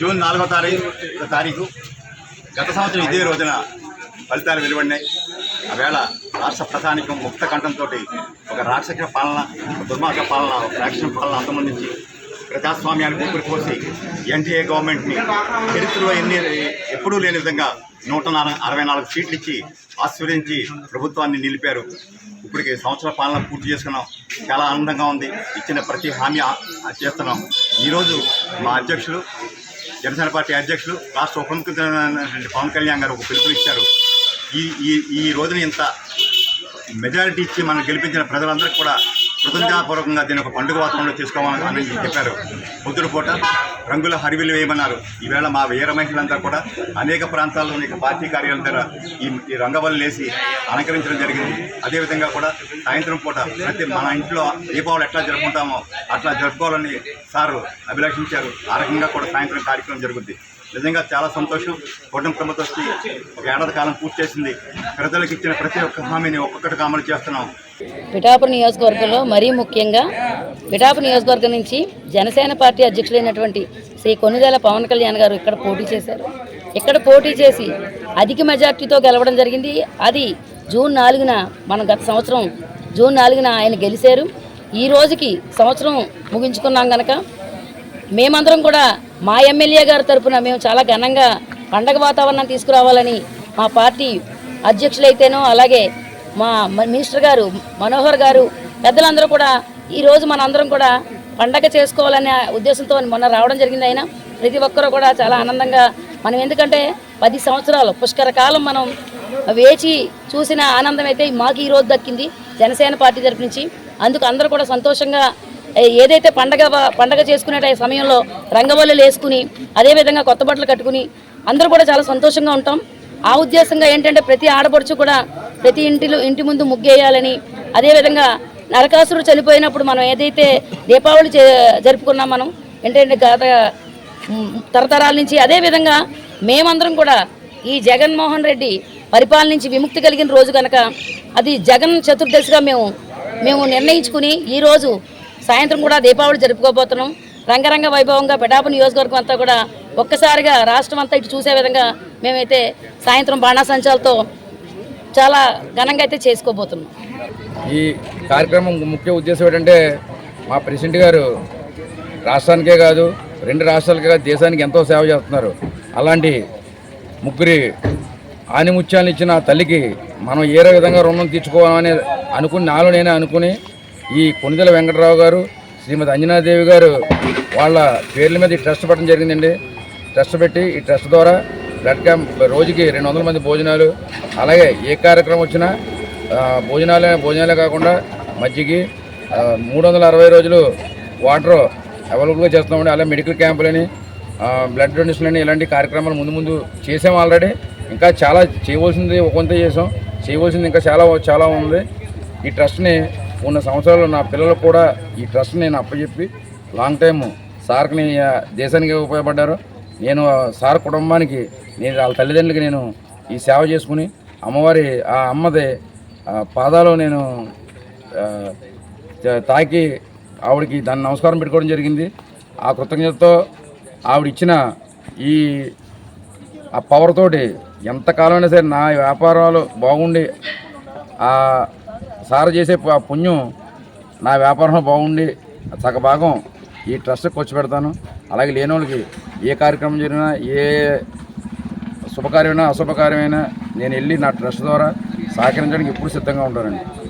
June నాలుగో తారీఖు తారీఖు గత సంవత్సరం ఇదే రోజున ఫలితాలు వెలువడినాయి. ఆవేళ రాష్ట్ర ప్రధానికం ముక్త కంఠంతో ఒక రాక్షస పాలన దుర్మార్గ పాలన ఒక రాక్షస పాలన అంతమందించి ప్రజాస్వామ్యానికి ఊపిరి కోసి ఎన్డీఏ గవర్నమెంట్ని చరిత్రలో ఎన్ని ఎప్పుడూ లేని విధంగా నూట అరవై నాలుగు సీట్లు ఇచ్చి ఆశీర్వదించి ప్రభుత్వాన్ని నిలిపారు. ఇప్పటికి సంవత్సర పాలన పూర్తి చేసుకున్నాం. చాలా ఆనందంగా ఉంది. ఇచ్చిన ప్రతి హామీ ఆ- చేస్తున్నాం. ఈరోజు మా అధ్యక్షులు జనసేన పార్టీ అధ్యక్షులు రాష్ట్ర ఉప ముఖ్యమంత్రి పవన్ కళ్యాణ్ గారు ఒక పిలుపు ఇచ్చారు ఈ ఈ ఈ రోజున ఇంత మెజారిటీ ఇచ్చి మనం గెలిపించిన ప్రజలందరికీ కూడా కృతజ్ఞతాపూర్వకంగా దీని ఒక పండుగ వాతావరణంలో చేసుకోవాలని చెప్పారు. బుద్ధుడు పూట రంగుల హరివిలు వేయమన్నారు. ఈవేళ మా వీర మహిళలంతా కూడా అనేక ప్రాంతాల్లోని పార్టీ కార్యాలయం దగ్గర ఈ ఈ రంగవల్లు వేసి అలంకరించడం జరిగింది. అదేవిధంగా కూడా సాయంత్రం పూట ప్రతి మన ఇంట్లో దీపావళి ఎట్లా జరుపుకుంటామో అట్లా జరుపుకోవాలని సారు అభిలాషించారు. ఆ రకంగా కూడా సాయంత్రం కార్యక్రమం జరుగుద్ది. నిజంగా చాలా సంతోషం. కుటుంబ ప్రభుత్వం వచ్చి ఒక ఏడాది కాలం పూర్తి చేసింది. ప్రజలకు ఇచ్చిన ప్రతి ఒక్క హామీని ఒక్కొక్కటిగా అమలు చేస్తున్నాం. పిఠాపురం నియోజకవర్గంలో మరీ ముఖ్యంగా పిఠాపురం నియోజకవర్గం నుంచి జనసేన పార్టీ అధ్యక్షులైనటువంటి శ్రీ కొన్నిదేల పవన్ కళ్యాణ్ గారు ఇక్కడ పోటీ చేశారు. ఇక్కడ పోటీ చేసి అధిక మెజార్టీతో గెలవడం జరిగింది. అది జూన్ నాలుగున మనం గత సంవత్సరం జూన్ నాలుగున ఆయన గెలిచారు. ఈ రోజుకి సంవత్సరం ముగించుకున్నాం కనుక మేమందరం కూడా మా ఎమ్మెల్యే గారి తరపున మేము చాలా ఘనంగా పండగ వాతావరణం తీసుకురావాలని మా పార్టీ అధ్యక్షులైతేనో అలాగే మా మినిస్టర్ గారు మనోహర్ గారు పెద్దలందరూ కూడా ఈరోజు మనందరం కూడా పండగ చేసుకోవాలనే ఉద్దేశంతో మొన్న రావడం జరిగింది అయినా. ప్రతి ఒక్కరూ కూడా చాలా ఆనందంగా మనం ఎందుకంటే పది సంవత్సరాలు పుష్కర కాలం మనం వేచి చూసిన ఆనందం అయితే మాకు ఈరోజు దక్కింది జనసేన పార్టీ తరపు నుంచి. అందుకు అందరూ కూడా సంతోషంగా ఏదైతే పండగ పండగ చేసుకునే సమయంలో రంగవల్లులు వేసుకుని అదేవిధంగా కొత్త బట్టలు కట్టుకుని అందరూ కూడా చాలా సంతోషంగా ఉంటాం. ఆ ఉద్దేశంగా ఏంటంటే ప్రతి ఆడపడుచు కూడా ప్రతి ఇంటిలో ఇంటి ముందు ముగ్గేయాలని అదేవిధంగా నరకాసురుడు చనిపోయినప్పుడు మనం ఏదైతే దీపావళి జరుపుకున్నాం మనం ఏంటంటే గత తరతరాల నుంచి అదేవిధంగా మేమందరం కూడా ఈ జగన్మోహన్ రెడ్డి పరిపాలన నుంచి విముక్తి కలిగిన రోజు కనుక అది జగన్ చతుర్దశిగా మేము మేము నిర్ణయించుకుని ఈరోజు సాయంత్రం కూడా దీపావళి జరుపుకోబోతున్నాం. రంగరంగ వైభవంగా పెడాపు నియోజకవర్గం అంతా కూడా ఒక్కసారిగా రాష్ట్రం అంతా ఇటు చూసే విధంగా మేమైతే సాయంత్రం బాణాసంచాలతో చాలా ఘనంగా అయితే చేసుకోబోతున్నాం. ఈ కార్యక్రమం ముఖ్య ఉద్దేశం ఏంటంటే మా ప్రెసిడెంట్ గారు రాష్ట్రానికే కాదు రెండు రాష్ట్రాలకే కాదు దేశానికి ఎంతో సేవ చేస్తున్నారు. అలాంటి ముగ్గురి ఆనిముత్యాలను ఇచ్చిన తల్లికి మనం ఏ విధంగా రుణం తీర్చుకోవాలని అనుకుని నాలో నేనే అనుకుని ఈ కొనిదెల వెంకటరావు గారు శ్రీమతి అంజనాదేవి గారు వాళ్ళ పేర్ల మీద ఈ ట్రస్ట్ పెట్టడం జరిగిందండి. ట్రస్ట్ పెట్టి ఈ ట్రస్ట్ ద్వారా బ్లడ్ క్యాంప్ రోజుకి రెండు వందల మంది భోజనాలు అలాగే ఏ కార్యక్రమం వచ్చినా భోజనాలే భోజనాలే కాకుండా మజ్జిగి మూడు వందల అరవై రోజులు వాటర్ అవైలబుల్గా చేస్తున్నామండి. అలాగే మెడికల్ క్యాంపులని బ్లడ్ డొనేషన్లని ఇలాంటి కార్యక్రమాలు ముందు ముందు చేసాం ఆల్రెడీ. ఇంకా చాలా చేయవలసింది ఒక కొంత చేసాం. చేయవలసింది ఇంకా చాలా చాలా ఉంది. ఈ ట్రస్ట్ని ఉన్న సంవత్సరాలు నా పిల్లలకు కూడా ఈ ట్రస్ట్ని నేను అప్పచెప్పి లాంగ్ టైం సార్కి దేశానికి ఉపయోగపడ్డారు. నేను ఆ సార్ కుటుంబానికి నేను వాళ్ళ తల్లిదండ్రులకి నేను ఈ సేవ చేసుకుని అమ్మవారి ఆ అమ్మది ఆ పాదాలు నేను తాకి ఆవిడకి దాన్ని నమస్కారం పెట్టుకోవడం జరిగింది. ఆ కృతజ్ఞతతో ఆవిడ ఇచ్చిన ఈ ఆ పవర్ తోటి ఎంతకాలమైనా సరే నా వ్యాపారాలు బాగుండి ఆ సార్ చేసే ఆ పుణ్యం నా వ్యాపారం బాగుండి సగభాగం ఈ ట్రస్ట్కి ఖర్చు పెడతాను. అలాగే లేని వాళ్ళకి ఏ కార్యక్రమం జరిగినా ఏ శుభకార్యమైనా అశుభకార్యమైనా నేను వెళ్ళి నా ట్రస్ట్ ద్వారా సహకరించడానికి ఎప్పుడు సిద్ధంగా ఉంటానండి.